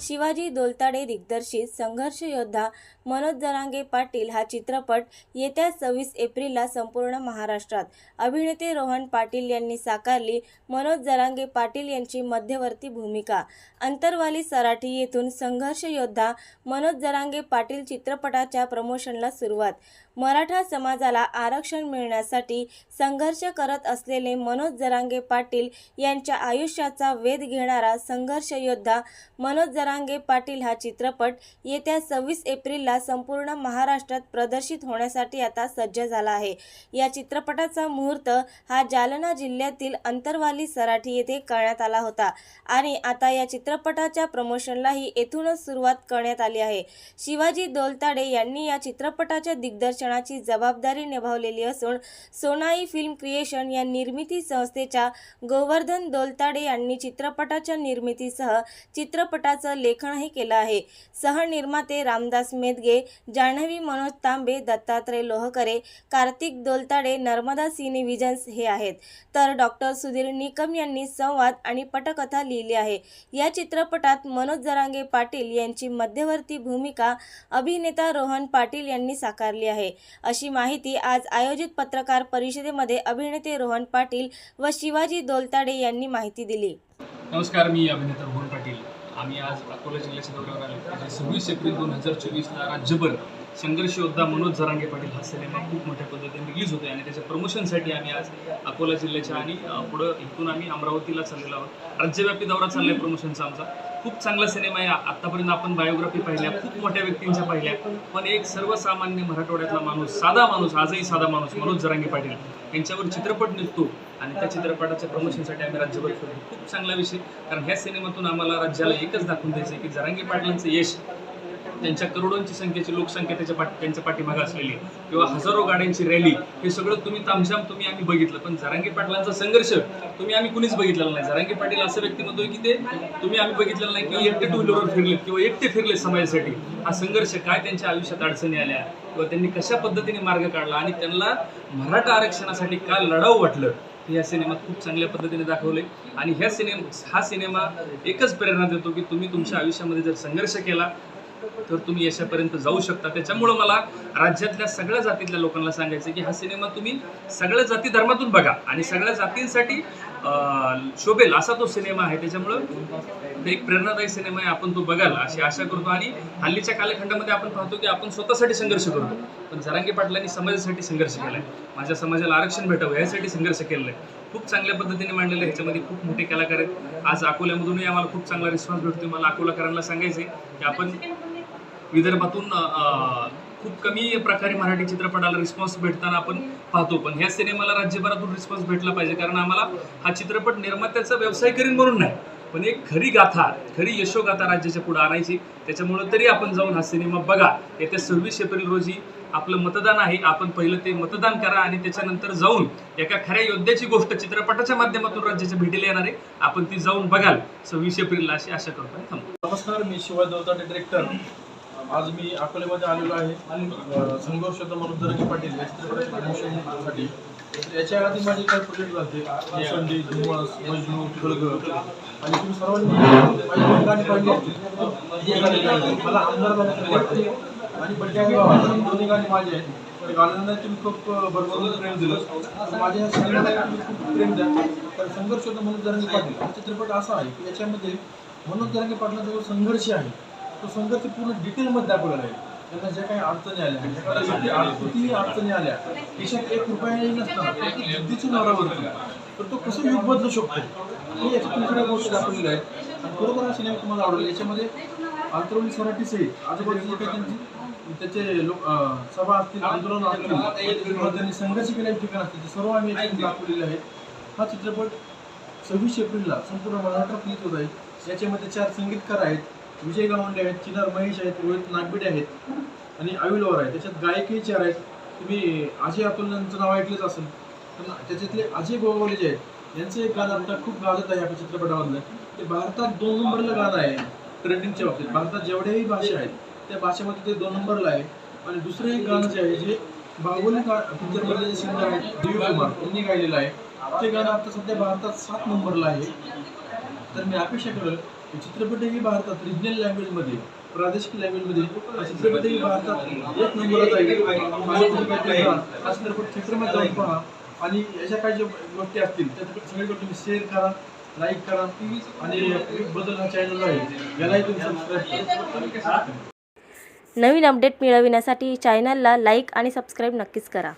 शिवाजी दोलताडे दिग्दर्शित संघर्ष योद्धा मनोज जरांगे पाटील हा चित्रपट येत्या सव्वीस एप्रिलला संपूर्ण महाराष्ट्रात. अभिनेते रोहन पाटील यांनी साकारली मनोज जरांगे पाटील यांची मध्यवर्ती भूमिका. अंतरवाली सराठी येथून संघर्ष योद्धा मनोज जरांगे पाटील चित्रपटाच्या प्रमोशनला सुरुवात. मराठा समाजाला आरक्षण मिळण्यासाठी संघर्ष करत असलेले मनोज जरांगे पाटील यांच्या आयुष्याचा वेध घेणारा संघर्ष योद्धा मनोज जरांगे पाटील हा चित्रपट येत्या सव्वीस एप्रिलला संपूर्ण महाराष्ट्रात प्रदर्शित होण्यासाठी आता सज्ज झाला आहे. या चित्रपटाचा मुहूर्त हा जालना जिल्ह्यातील अंतरवाली सराठी येथे करण्यात आला होता आणि आता या चित्रपटाच्या प्रमोशनलाही येथूनच सुरुवात करण्यात आली आहे. शिवाजी दोलताडे यांनी या चित्रपटाच्या दिग्दर्शनाची जबाबदारी निभावलेली असून सोनाई फिल्म क्रिएशन या निर्मिती संस्थेच्या गोवर्धन दोलताडे यांनी चित्रपटाच्या निर्मितीसह चित्रपटाचं लेखनही केलं आहे. सहनिर्माते रामदास मेदगे जान्हवी मनोज तांबे दत्तात्रय लोहकरे कार्तिक दोलताडे नर्मदा सिने विजन्स हे आहेत. तर डॉक्टर सुधीर निकम यांनी संवाद आणि पटकथा लिहिली आहे. या चित्रपटात मनोज जरांगे पाटील यांची मध्यवर्ती भूमिका अभिनेता रोहन पाटील यांनी साकारली आहे. अशी माहिती आज आयोजित पत्रकार परिषदेमध्ये अभिनेते रोहन पाटील व शिवाजी दोलताडे यांनी माहिती दिली. नमस्कार मी अभिनेता रोहन पाटील आम्ही आज अकोला जिल्ह्याच्या दौऱ्यावर आलो. म्हणजे सव्वीस एप्रिल दोन हजार चोवीसला राज्यभर संघर्ष योद्धा मनोज जरांगे पाटील हा सिनेमा खूप मोठ्या पद्धतीने रिलीज होते आणि त्याच्या प्रमोशनसाठी आम्ही आज अकोला जिल्ह्याच्या आणि पुढं इथून आम्ही अमरावतीला चाललेलो आहोत. राज्यव्यापी दौरा चाललाय प्रमोशनचा आमचा. खूप चांगला सिनेमा आहे. आत्तापर्यंत आपण बायोग्राफी पाहिल्या खूप मोठ्या व्यक्तींच्या पाहिल्या. पण एक सर्वसामान्य मराठवाड्यातला माणूस साधा माणूस आजही साधा माणूस मनोज जरांगे पाटील. यांच्यावर चित्रपट निघतो. आणि त्या चित्रपटाच्या प्रमोशनसाठी आम्ही राज्यभर फिरतो खूप चांगला विषय. कारण ह्या सिनेमातून आम्हाला राज्याला एकच दाखवून द्यायचं की जरांगी पाटलांचं यश त्यांच्या करोडोंची संख्येची लोकसंख्या त्याच्या पाठ त्यांच्या पाठीमागे असलेली किंवा हजारो गाड्यांची रॅली हे सगळं तुम्ही तामझाम तुम्ही आम्ही बघितलं. पण जरांगी पाटलांचा संघर्ष तुम्ही आम्ही कुणीच बघितलेला नाही. जरांगी पाटील असं व्यक्तिमत्व की ते तुम्ही आम्ही बघितलेलं नाही की एकटे टू व्हीलरवर फिरले किंवा एकटे फिरले समाजासाठी. हा संघर्ष काय त्यांच्या आयुष्यात अडचणी आल्या? किंवा त्यांनी कशा पद्धतीने मार्ग काढला? आणि त्यांना मराठा आरक्षणासाठी काय लढावं वाटलं? या सिनेमात खूप चांगल्या पद्धतीने दाखवले आणि ह्या सिनेमा हा सिनेमा एकच प्रेरणा देतो की तुम्ही तुमच्या आयुष्यामध्ये जर संघर्ष केला तर तुम्ही यशापर्यंत जाऊ शकता. त्याच्यामुळं मला राज्यातल्या सगळ्या जातीतल्या लोकांना सांगायचं की हा सिनेमा तुम्ही सगळ्या जाती धर्मातून बघा आणि सगळ्या जातींसाठी शोभेल असा तो सिनेमा आहे त्याच्यामुळं ते एक प्रेरणादायी सिनेमा आहे आपण तो बघाल अशी आशा करतो. आणि हल्लीच्या कालखंडामध्ये आपण पाहतो की आपण स्वतःसाठी संघर्ष करतो. पण जरांगे पाटलांनी समाजासाठी संघर्ष केलाय. माझ्या समाजाला आरक्षण भेटावं यासाठी संघर्ष केलेला आहे. खूप चांगल्या पद्धतीने मांडलेलं आहे. ह्याच्यामध्ये खूप मोठे कलाकार आहेत. आज अकोल्यामधूनही आम्हाला खूप चांगला रिस्पॉन्स भेटतोय. मला अकोलाकारांना सांगायचं आहे की आपण विदर्भातून खूप कमी प्रकारे मराठी चित्रपटाला रिस्पॉन्स भेटताना आपण पाहतो. पण ह्या सिनेमाला राज्यभरातून रिस्पॉन्स भेटला पाहिजे. कारण आम्हाला हा चित्रपट निर्मात्याचा व्यवसाय करीन म्हणून नाही. पण एक खरी गाथा खरी यशोगाथा राज्याच्या पुढे आणायची. त्याच्यामुळं तरी आपण जाऊन हा सिनेमा बघा. येत्या सव्वीस एप्रिल रोजी आपलं मतदान आहे. आपण पहिलं ते मतदान करा आणि त्याच्यानंतर जाऊन एका खऱ्या योद्ध्याची गोष्ट चित्रपटाच्या माध्यमातून राज्याच्या भेटीला येणार आहे. आपण ती जाऊन बघाल. सव्वीस एप्रिलला अशी आशा करतो आणि नमस्कार मी शिवाय देवता डिरेक्टर आज मी अकोल्यामध्ये आलेलो आहे. अ, संघर्ष मनोज जरंगे पाटील या प्रमोशनसाठी याच्या आधी माझे काही प्रोजेक्ट झाले. संधी धुमस मजनू खळग आणि तुम्ही सर्वांनी गाणी पाहिली. मला आमदार वाटते आणि बड्डे दोन्ही गाणी माझे आहेत. गाण्यांना तुम्ही खूप भरभरून प्रेम दिलं. माझ्या या सगळ्यांना तुम्ही खूप प्रेम द्या. तर संघर्ष होता मनोज जरंगे पाटील हा चित्रपट असा आहे की याच्यामध्ये मनोज जरंगे पाटलाचा जो संघर्ष आहे तो संघर्ष पूर्ण डिटेलमध्ये दाखवलेला आहे. त्यांना ज्या काही अडचणी आल्या आड- कितीही अडचणी आल्या देशात एक रुपयाही नसताना तो जिद्दीची नवरावरती तर तो कसं युग बदलू शकतो? हे याच्यातून सगळ्या गोष्टी दाखवलेल्या आहेत. आणि खरोखर हा सिनेमा तुम्हाला आवडेल. याच्यामध्ये अंतरवली सराठी सहित आजूबाजूचे काही त्यांची त्याचे लोक सभा असतील आंदोलन असतील संघर्ष केलेले ठिकाण असतील ते सर्व आम्ही दाखवलेले आहेत. हा चित्रपट सव्वीस एप्रिलला संपूर्ण महाराष्ट्रात रिलीज होत आहे. याच्यामध्ये चार संगीतकार आहेत. विजय गावंडे आहेत चिनार महेश आहेत रोहित नागबिडे आहेत आणि अविलवर आहे त्याच्यात गायकही चार आहेत. तुम्ही अजय अतुल यांचं नाव ऐकलंच असेल. पण त्याच्यातले अजय गोगावले जे आहेत यांचं एक गाणं आता खूप गाजत आहे आपल्या चित्रपटामधलं. ते भारतात दोन नंबरला गाणं आहे ट्रेंडिंगच्या बाबतीत. भारतात जेवढ्याही भाषा आहेत त्या भाषेमध्ये ते दोन नंबरला आहे. आणि दुसरं एक गाणं जे आहे जे बाहुबली पिक्चरमधले जे सिंगर आहेत दिव्य कुमार यांनी गायलेलं आहे. ते गाणं आता सध्या भारतात सात नंबरला आहे. तर मी अपेक्षा करेल चित्रपटही भारतात रिजनल लँग्वेजमध्ये प्रादेशिक लँग्वेजमध्ये हा चित्रपटही भारतात एक नंबरच आहे. हा चित्रपट थिएटरमध्ये जाऊन पहा. आणि अशा काही ज्या गोष्टी असतील त्या सगळ्या तुम्ही शेअर करा लाईक करा आणि बदल हा चॅनल आहे. यालाही तुम्ही सबस्क्राईब करा. नवीन अपडेट मिळविण्यासाठी चॅनलला लाईक आणि सबस्क्राईब नक्कीच करा.